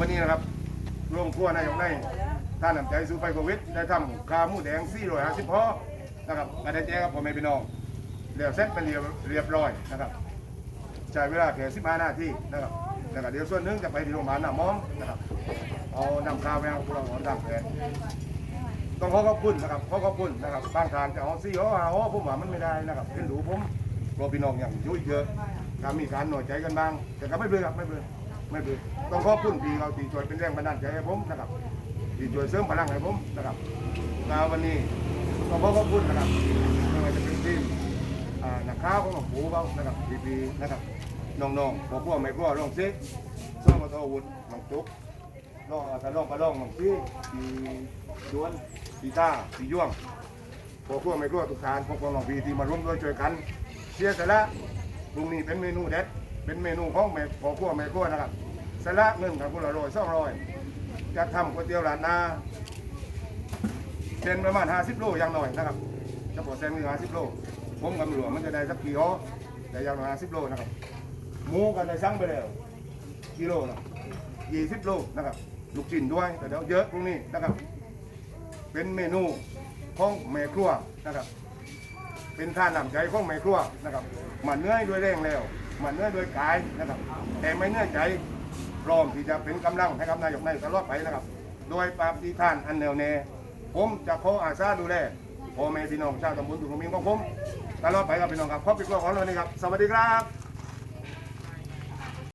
วันนี้นะครับโรงครัวนายกในท่านนำใจสู้ไฟโควิด ได้ทำขาหมูแดง450ห่อนะครับกระได้แจ้งกับพ่อแม่พี่น้องเรียบเสร็จเป็นเรียบเรียบร้อยนะครับใช้เวลาแค่15นาทีนะครับแล้วก็เดี๋ยวส่วนหนึงจะไปที่โรงพยาบาลหน้ามอมนะครับเอานำข้าวไปเอาพวกเราเอาตามแผนต้องขอขอบคุณนะครับขอขอบคุณนะครับบางทานจะเอาซี่ห่อหาห่อผมว่ามันไม่ได้นะครับเป็นดูผมรอพี่น้องอย่างยุ่ยเยอะถ้ามีการหน่อยใจกันบ้างแต่ก็ไม่เบื่อครับไม่เบื่อ ไม่เป็นต้องขอบคุณพี่เขาที่ช่วยเป็นแรงบันดาลใจให้ผมนะครับที่ช่วยเสริมพลังให้ผมนะครับมาวันนี้ต้องขอขอบคุณนะครับไม่ว่าจะเป็นทีมนักข่าวของหลวงปู่เขานะครับพีพีนะครับน้องๆพ่อพ่อแม่พ่อร้องซิซ่อมมาทอวุฒิน้องตุ๊กน้องอาตาลองกระลองน้องซีพี่ดวนพี่ตาพี่ย่วงพ่อพ่อแม่พ่อทุกทานพ่อพ่อน้องพี่ที่มาร่วมด้วยช่วยกันเสียสละพรุ่งนี้เป็นเมนูเด็ด เป็นเมนูของแม่พ่อครัวแม่ครัวนะครับสละเงินกับคนละร้อยสองร้อยจะทำก๋วยเตี๋ยวร้านนาเส้นประมาณ 50 โลอย่างหน่อยนะครับจะบอกเส้นคือ50 โล ผมกับหลวงมันจะได้สักกี่ห่อแต่อย่างน้อย50 โลนะครับ หมูกันได้สั่งไปแล้วกิโลนะ20 โลนะครับ ลูกชิ้นด้วยแต่เดี๋ยวเยอะพวกนี้นะครับ เป็นเมนูของแม่ครัวนะครับ เป็นท่านำใจของแม่ครัวนะครับมันเนื่อด้วยแรงแล้ว มันเนื่อยด้วยกายนะครับ แต่ไม่เนื่อยใจพร้อมที่จะเป็นกำลังให้กับนายกในตลอดไปนะครับ โดยปราบดีท่านอันแนวแน่ผมจะขออาสาดูแลพ่อแม่พี่น้องชาวตำบลตุลมิงของผมตลอดไปครับพี่น้องครับขอบคุณครับขอเลยครับ สวัสดีครับ